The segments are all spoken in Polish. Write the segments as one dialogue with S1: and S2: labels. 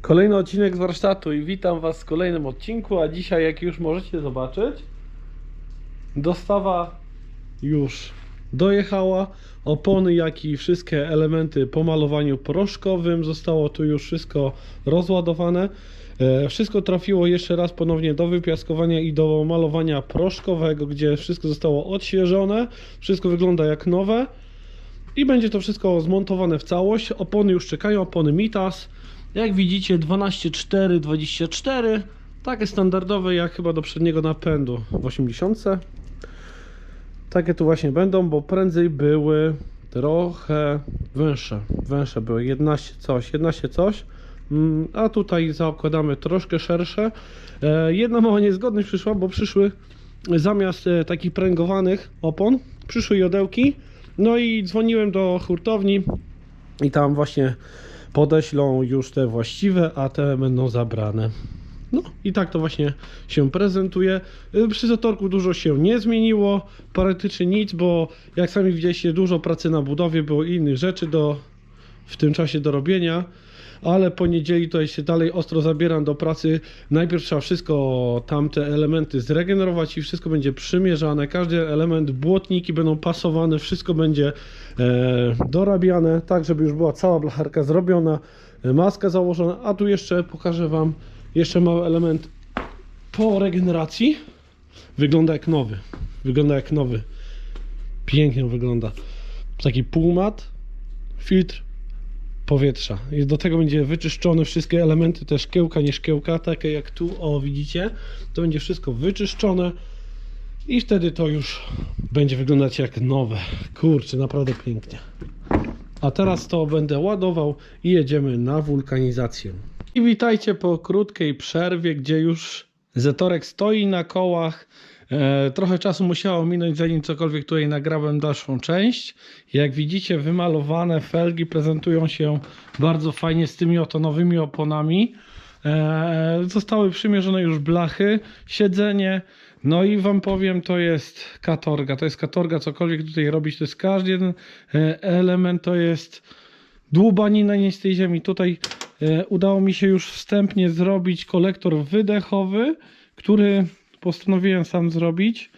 S1: Kolejny odcinek z warsztatu i witam Was w kolejnym odcinku, a dzisiaj jak już możecie zobaczyć dostawa już dojechała, opony jak i wszystkie elementy po malowaniu proszkowym zostało tu już wszystko rozładowane. E, Wszystko trafiło jeszcze raz ponownie do wypiaskowania i do malowania proszkowego, gdzie wszystko zostało odświeżone, wszystko wygląda jak nowe. I będzie to wszystko zmontowane w całość. Opony już czekają, opony Mitas. Jak widzicie 12.4, 24. Takie standardowe jak chyba do przedniego napędu w 80. Takie tu właśnie będą, bo prędzej były trochę węższe. Węższe były 11 coś, 11 coś. Mm, A tutaj zakładamy troszkę szersze. E, Jedna mała niezgodność przyszła, bo przyszły zamiast e, takich pręgowanych opon, przyszły jodełki. No i dzwoniłem do hurtowni i tam właśnie podeślą już te właściwe, a te będą zabrane. No i tak to właśnie się prezentuje. Y, Przy zatorku dużo się nie zmieniło, praktycznie nic, bo jak sami widzieliście, dużo pracy na budowie, było innych rzeczy do, w tym czasie do robienia. Ale po niedzieli to się dalej ostro zabieram do pracy. Najpierw trzeba wszystko, tamte elementy zregenerować i wszystko będzie przymierzane. Każdy element, błotniki będą pasowane, wszystko będzie e, dorabiane, tak żeby już była cała blacharka zrobiona, e, maska założona. A tu jeszcze pokażę Wam jeszcze mały element po regeneracji. Wygląda jak nowy. Wygląda jak nowy. Pięknie wygląda. Taki półmat, filtr powietrza. I do tego będzie wyczyszczone wszystkie elementy, te szkiełka, nie szkiełka, takie jak tu, o widzicie. To będzie wszystko wyczyszczone i wtedy to już będzie wyglądać jak nowe. Kurczę, naprawdę pięknie. A teraz to będę ładował i jedziemy na wulkanizację. I witajcie po krótkiej przerwie, gdzie już Zetorek stoi na kołach. E, trochę czasu musiało minąć, zanim cokolwiek tutaj nagrałem dalszą część. Jak widzicie, wymalowane felgi prezentują się bardzo fajnie z tymi oto nowymi oponami. E, zostały przymierzone już blachy, siedzenie. No i wam powiem, to jest katorga. To jest katorga, cokolwiek tutaj robić. To jest każdy jeden e, element, to jest dłubanina nie z tej ziemi. Tutaj udało mi się już wstępnie zrobić kolektor wydechowy, który postanowiłem sam zrobić.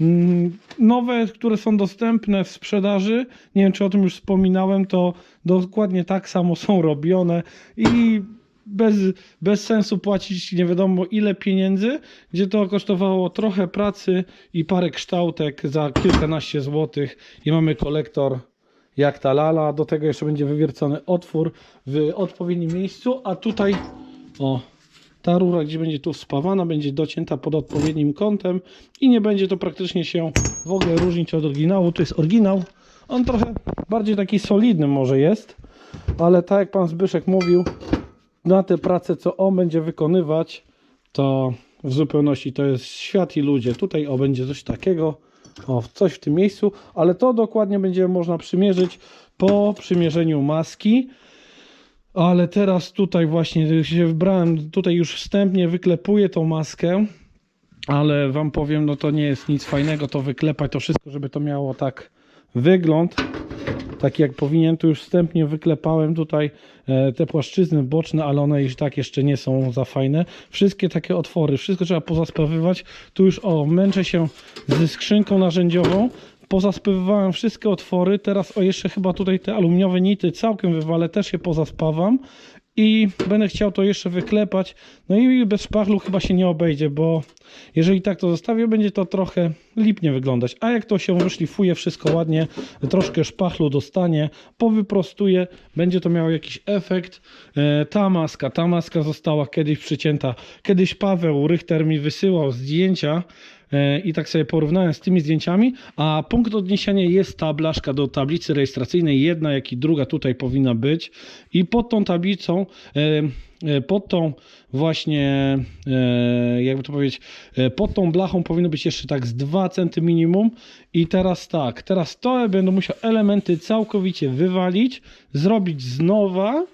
S1: Mm, Nowe, które są dostępne w sprzedaży, nie wiem czy o tym już wspominałem, to dokładnie tak samo są robione i bez, bez sensu płacić nie wiadomo ile pieniędzy, gdzie to kosztowało trochę pracy i parę kształtek za kilkanaście złotych i mamy kolektor jak ta lala, do tego jeszcze będzie wywiercony otwór w odpowiednim miejscu, a tutaj o ta rura, gdzie będzie tu spawana, będzie docięta pod odpowiednim kątem i nie będzie to praktycznie się w ogóle różnić od oryginału. To jest oryginał. On trochę bardziej taki solidny może jest, ale tak jak pan Zbyszek mówił, na te prace, co on będzie wykonywać, to w zupełności to jest świat i ludzie. Tutaj o będzie coś takiego, o coś w tym miejscu, ale to dokładnie będzie można przymierzyć po przymierzeniu maski. Ale teraz tutaj właśnie się wybrałem, tutaj już wstępnie wyklepuję tą maskę, ale wam powiem, no to nie jest nic fajnego to wyklepać, to wszystko, żeby to miało tak wygląd, taki jak powinien, tu już wstępnie wyklepałem tutaj e, te płaszczyzny boczne, ale one już tak jeszcze nie są za fajne. Wszystkie takie otwory, wszystko trzeba pozaspawywać. Tu już o, męczę się ze skrzynką narzędziową, pozaspawywałem wszystkie otwory, teraz o jeszcze chyba tutaj te aluminiowe nity całkiem wywalę, też je pozaspawam i będę chciał to jeszcze wyklepać. No i bez szpachlu chyba się nie obejdzie, bo jeżeli tak to zostawię, będzie to trochę lipnie wyglądać. A jak to się wyszlifuje wszystko ładnie, troszkę szpachlu dostanie, powyprostuję, będzie to miało jakiś efekt. E, ta maska, ta maska została kiedyś przycięta. Kiedyś Paweł Richter mi wysyłał zdjęcia i tak sobie porównałem z tymi zdjęciami, a punkt odniesienia jest ta blaszka do tablicy rejestracyjnej, jedna jak i druga tutaj powinna być. I pod tą tablicą e, e, pod tą właśnie, e, jakby to powiedzieć, e, pod tą blachą powinno być jeszcze tak z 2 cm minimum. I teraz tak, teraz to będę musiał elementy całkowicie wywalić, zrobić z nowa,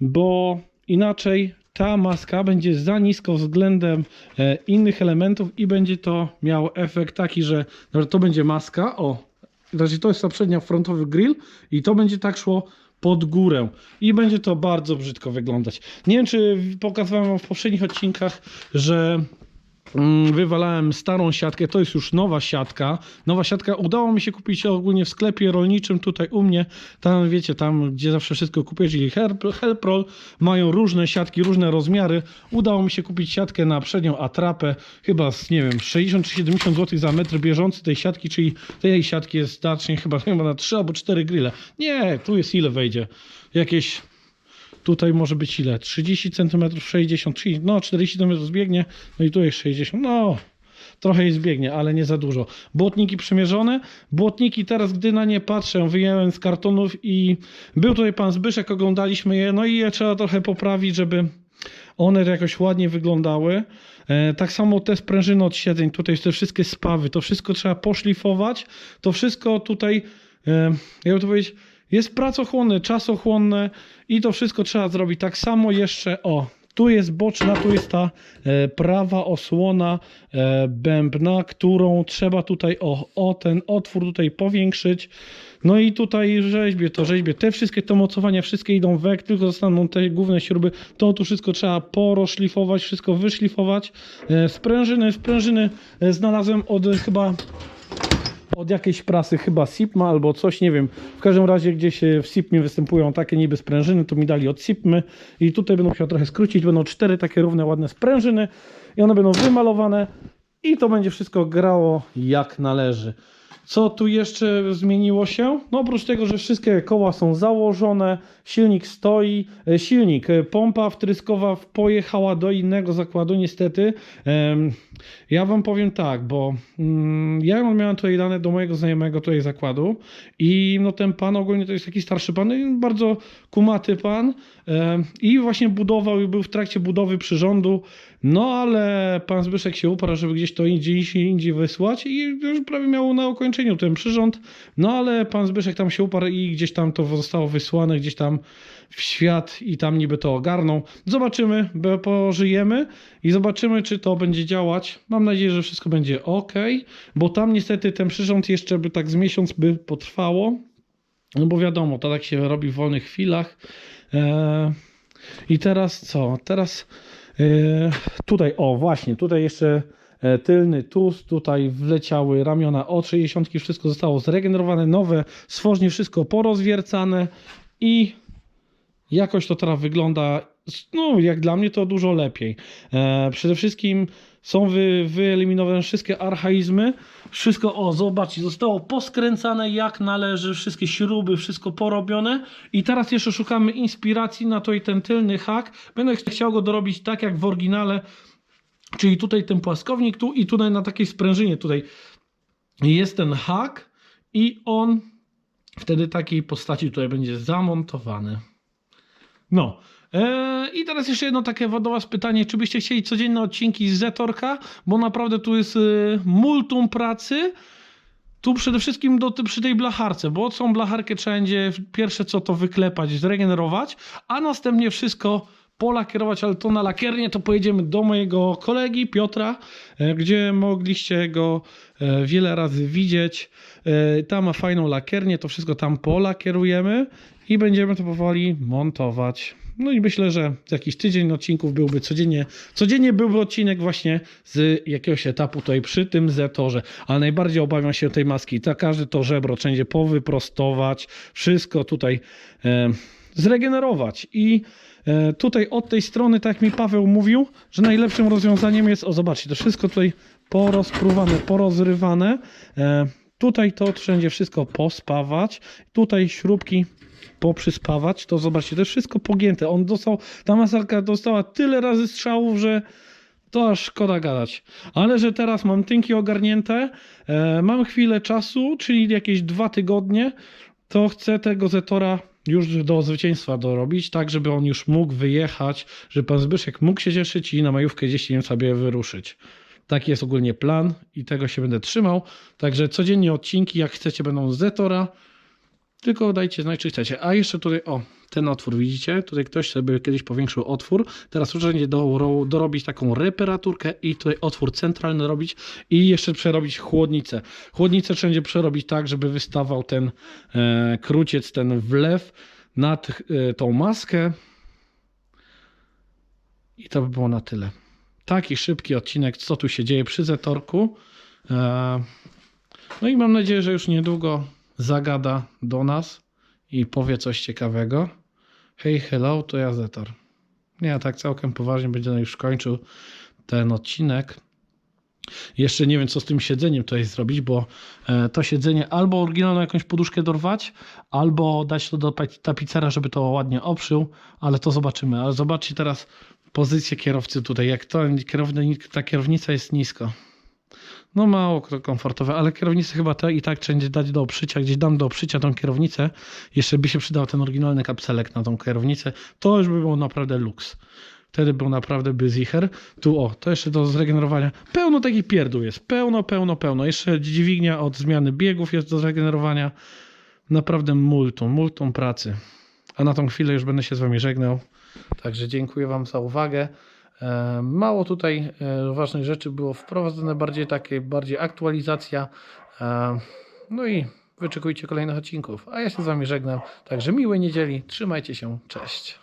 S1: bo inaczej ta maska będzie za nisko względem e, innych elementów i będzie to miało efekt taki, że, że to będzie maska, o, znaczy to jest ta przednia frontowy grill i to będzie tak szło pod górę i będzie to bardzo brzydko wyglądać. Nie wiem, czy pokazywałem w poprzednich odcinkach, że wywalałem starą siatkę, to jest już nowa siatka. Nowa siatka udało mi się kupić ogólnie w sklepie rolniczym tutaj u mnie. Tam wiecie, tam gdzie zawsze wszystko kupuję, czyli Help- Helprol, mają różne siatki, różne rozmiary. Udało mi się kupić siatkę na przednią atrapę, chyba z, nie wiem, 60 czy 70 zł za metr bieżący tej siatki, czyli tej siatki jest znacznie chyba, chyba na 3 albo 4 grille. Nie, tu jest ile wejdzie? Jakieś Tutaj może być ile? 30 cm, 60, 30, no 40 cm zbiegnie, no i tu jest 60, no trochę jej zbiegnie, ale nie za dużo. Błotniki przymierzone, błotniki teraz, gdy na nie patrzę, wyjąłem z kartonów i był tutaj pan Zbyszek, oglądaliśmy je, no i je trzeba trochę poprawić, żeby one jakoś ładnie wyglądały. E, tak samo te sprężyny od siedzeń, tutaj te wszystkie spawy, to wszystko trzeba poszlifować, to wszystko tutaj, e, jakby to powiedzieć, jest pracochłonne, czasochłonne i to wszystko trzeba zrobić. Tak samo jeszcze, o, tu jest boczna, tu jest ta e, prawa osłona e, bębna, którą trzeba tutaj, o, o ten otwór tutaj powiększyć. No i tutaj rzeźbie to rzeźbie. Te wszystkie te mocowania, wszystkie idą wek, tylko zostaną te główne śruby. To tu wszystko trzeba poroszlifować, wszystko wyszlifować. E, sprężyny, sprężyny e, znalazłem od e, chyba od jakiejś prasy, chyba Sipma albo coś, nie wiem. W każdym razie gdzieś e, w Sipmie występują takie niby sprężyny, to mi dali od Sipmy i tutaj będą musiał trochę skrócić, będą cztery takie równe, ładne sprężyny i one będą wymalowane i to będzie wszystko grało jak należy. Co tu jeszcze zmieniło się? No oprócz tego, że wszystkie koła są założone, silnik stoi, e, silnik, e, pompa wtryskowa pojechała do innego zakładu niestety. Ja wam powiem tak, bo mm, ja miałem tutaj dane do mojego znajomego tutaj zakładu i no ten pan ogólnie to jest taki starszy pan, no bardzo kumaty pan i właśnie budował i był w trakcie budowy przyrządu, no ale pan Zbyszek się uparł, żeby gdzieś to indziej, indziej wysłać i już prawie miał na ukończeniu ten przyrząd, no ale pan Zbyszek tam się uparł i gdzieś tam to zostało wysłane, gdzieś tam w świat i tam niby to ogarną. Zobaczymy, bo pożyjemy i zobaczymy, czy to będzie działać. Mam nadzieję, że wszystko będzie ok, bo tam niestety ten przyrząd jeszcze by tak z miesiąc by potrwało. No bo wiadomo, to tak się robi w wolnych chwilach. Eee, I teraz co? Teraz eee, tutaj, o właśnie, tutaj jeszcze e, tylny tuz, tutaj wleciały ramiona od 60, wszystko zostało zregenerowane, nowe stworznie, wszystko porozwiercane i jakoś to teraz wygląda, no jak dla mnie to dużo lepiej. E, przede wszystkim są wy, wyeliminowane wszystkie archaizmy, wszystko, o zobaczcie, zostało poskręcane jak należy, wszystkie śruby, wszystko porobione i teraz jeszcze szukamy inspiracji na to i ten tylny hak. Będę chciał go dorobić tak jak w oryginale, czyli tutaj ten płaskownik tu i tutaj na takiej sprężynie tutaj jest ten hak i on wtedy takiej postaci tutaj będzie zamontowany. No. Eee, I teraz jeszcze jedno takie do Was pytanie, czy byście chcieli codzienne odcinki z Zetorka, bo naprawdę tu jest y, multum pracy. Tu przede wszystkim do, przy tej blacharce, bo tą blacharkę trzeba będzie pierwsze co to wyklepać, zregenerować, a następnie wszystko polakierować, ale to na lakiernię to pojedziemy do mojego kolegi Piotra, e, gdzie mogliście go e, wiele razy widzieć. E, Tam ma fajną lakiernię, to wszystko tam polakierujemy i będziemy to powoli montować. No i myślę, że jakiś tydzień odcinków byłby codziennie, codziennie byłby odcinek właśnie z jakiegoś etapu tutaj przy tym zetorze, ale najbardziej obawiam się tej maski. Ta każdy to żebro wszędzie powyprostować, wszystko tutaj e, zregenerować. I e, tutaj od tej strony, tak jak mi Paweł mówił, że najlepszym rozwiązaniem jest, o zobaczcie, to wszystko tutaj porozpruwane, porozrywane, e, tutaj to wszędzie wszystko pospawać, tutaj śrubki poprzyspawać, to zobaczcie, to jest wszystko pogięte. On dostał, ta masarka dostała tyle razy strzałów, że to aż szkoda gadać. Ale że teraz mam tynki ogarnięte, e, mam chwilę czasu, czyli jakieś dwa tygodnie, to chcę tego Zetora już do zwycięstwa dorobić, tak żeby on już mógł wyjechać, żeby pan Zbyszek mógł się cieszyć i na majówkę gdzieś sobie wyruszyć. Taki jest ogólnie plan i tego się będę trzymał. Także codziennie odcinki, jak chcecie, będą z Zetora. Tylko dajcie znać, czy chcecie. A jeszcze tutaj, o, ten otwór widzicie? Tutaj ktoś sobie kiedyś powiększył otwór. Teraz już będzie do, dorobić taką reparaturkę i tutaj otwór centralny robić i jeszcze przerobić chłodnicę. Chłodnicę trzeba będzie przerobić tak, żeby wystawał ten e, kruciec, ten wlew. nad e, tą maskę. I to by było na tyle. Taki szybki odcinek, co tu się dzieje przy Zetorku. E, No i mam nadzieję, że już niedługo zagada do nas i powie coś ciekawego. Hej, hello, to ja Zetor. Nie, tak całkiem poważnie będę już kończył ten odcinek. Jeszcze nie wiem, co z tym siedzeniem tutaj zrobić, bo e, to siedzenie albo oryginalną jakąś poduszkę dorwać, albo dać to do tapicera, żeby to ładnie oprzył, ale to zobaczymy. Ale zobaczcie teraz pozycję kierowcy tutaj, jak to, kierownik, ta kierownica jest nisko. No mało to komfortowe, ale kierownicę chyba te i tak trzeba dać do oprzycia, gdzieś dam do oprzycia tą kierownicę. Jeszcze by się przydał ten oryginalny kapselek na tą kierownicę. To już by było naprawdę luks. Wtedy był naprawdę by zicher. Tu o, to jeszcze do zregenerowania. Pełno takich pierdół jest. Pełno, pełno, pełno. Jeszcze dźwignia od zmiany biegów jest do zregenerowania. Naprawdę multum, multum pracy. A na tą chwilę już będę się z Wami żegnał. Także dziękuję Wam za uwagę. E, Mało tutaj e, ważnych rzeczy było wprowadzone, bardziej takie, bardziej aktualizacja. E, No i wyczekujcie kolejnych odcinków. A ja się z Wami żegnam. Także miłej niedzieli, trzymajcie się, cześć.